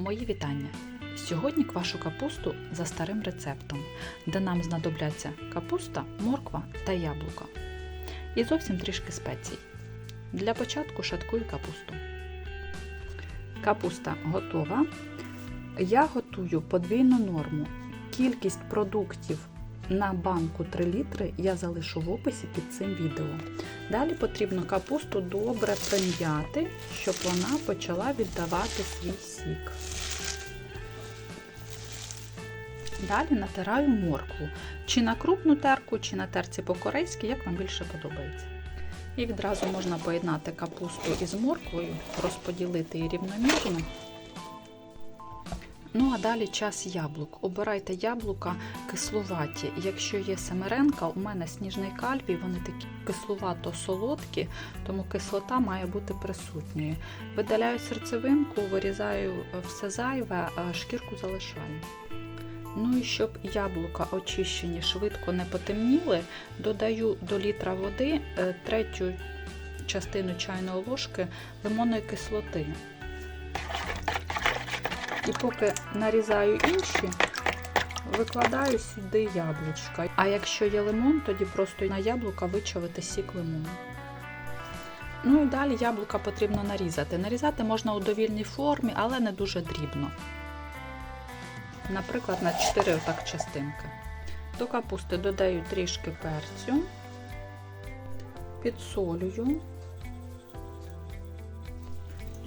Мої вітання! Сьогодні квашу капусту за старим рецептом, де нам знадобляться капуста, морква та яблука. І зовсім трішки спецій. Для початку шаткую капусту. Капуста готова. Я готую подвійну норму. Кількість продуктів на банку 3 літри я залишу в описі під цим відео. Далі потрібно капусту добре прим'яти, щоб вона почала віддавати свій сік. Далі натираю моркву. Чи на крупну терку, чи на терці по-корейськи, як вам більше подобається. І відразу можна поєднати капусту із морквою, розподілити її рівномірно. Ну а далі час яблук. Обирайте яблука кислуваті. Якщо є семеренка, у мене сніжний кальвій, вони такі кислувато-солодкі, тому кислота має бути присутньою. Видаляю серцевинку, вирізаю все зайве, а шкірку залишаю. Ну і щоб яблука очищені швидко не потемніли, додаю до літра води третю частину чайної ложки лимонної кислоти. І поки нарізаю інші, викладаю сюди яблучка. А якщо є лимон, тоді просто на яблука вичавити сік лимону. Ну і далі яблука потрібно нарізати. Нарізати можна у довільній формі, але не дуже дрібно. Наприклад, на 4 отак частинки. До капусти додаю трішки перцю, підсолюю,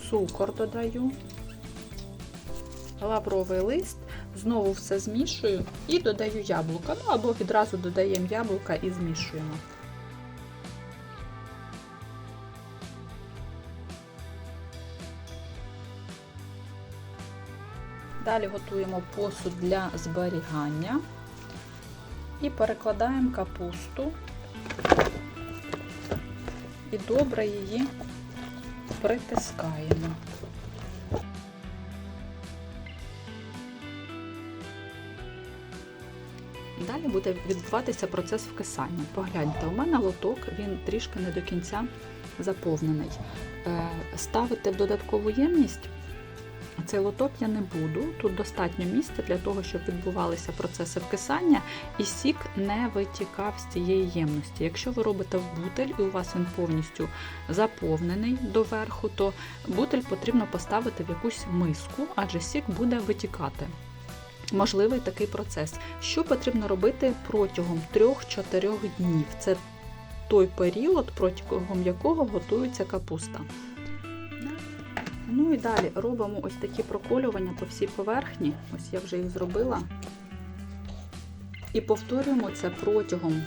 цукор додаю лавровий лист, знову все змішую і додаю яблука. Ну або відразу додаємо яблука і змішуємо. Далі готуємо посуд для зберігання і перекладаємо капусту і добре її притискаємо. Далі буде відбуватися процес вкисання. Погляньте, у мене лоток, він трішки не до кінця заповнений. Ставити в додаткову ємність цей лоток я не буду. Тут достатньо місця для того, щоб відбувалися процеси вкисання, і сік не витікав з цієї ємності. Якщо ви робите в бутель і у вас він повністю заповнений доверху, то бутель потрібно поставити в якусь миску, адже сік буде витікати. Можливий такий процес. Що потрібно робити протягом 3-4 днів? Це той період, протягом якого готується капуста. Ну і далі робимо ось такі проколювання по всій поверхні. Ось я вже їх зробила. І повторюємо це протягом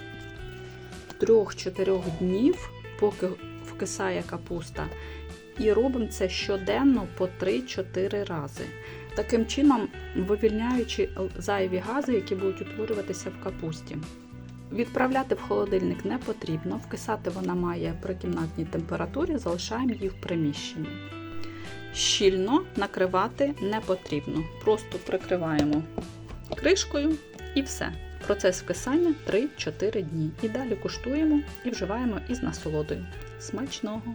3-4 днів, поки вкисає капуста. І робимо це щоденно по 3-4 рази. Таким чином, вивільняючи зайві гази, які будуть утворюватися в капусті. Відправляти в холодильник не потрібно, вкисати вона має при кімнатній температурі, залишаємо її в приміщенні. Щільно накривати не потрібно. Просто прикриваємо кришкою і все. Процес вкисання 3-4 дні. І далі куштуємо і вживаємо із насолодою. Смачного!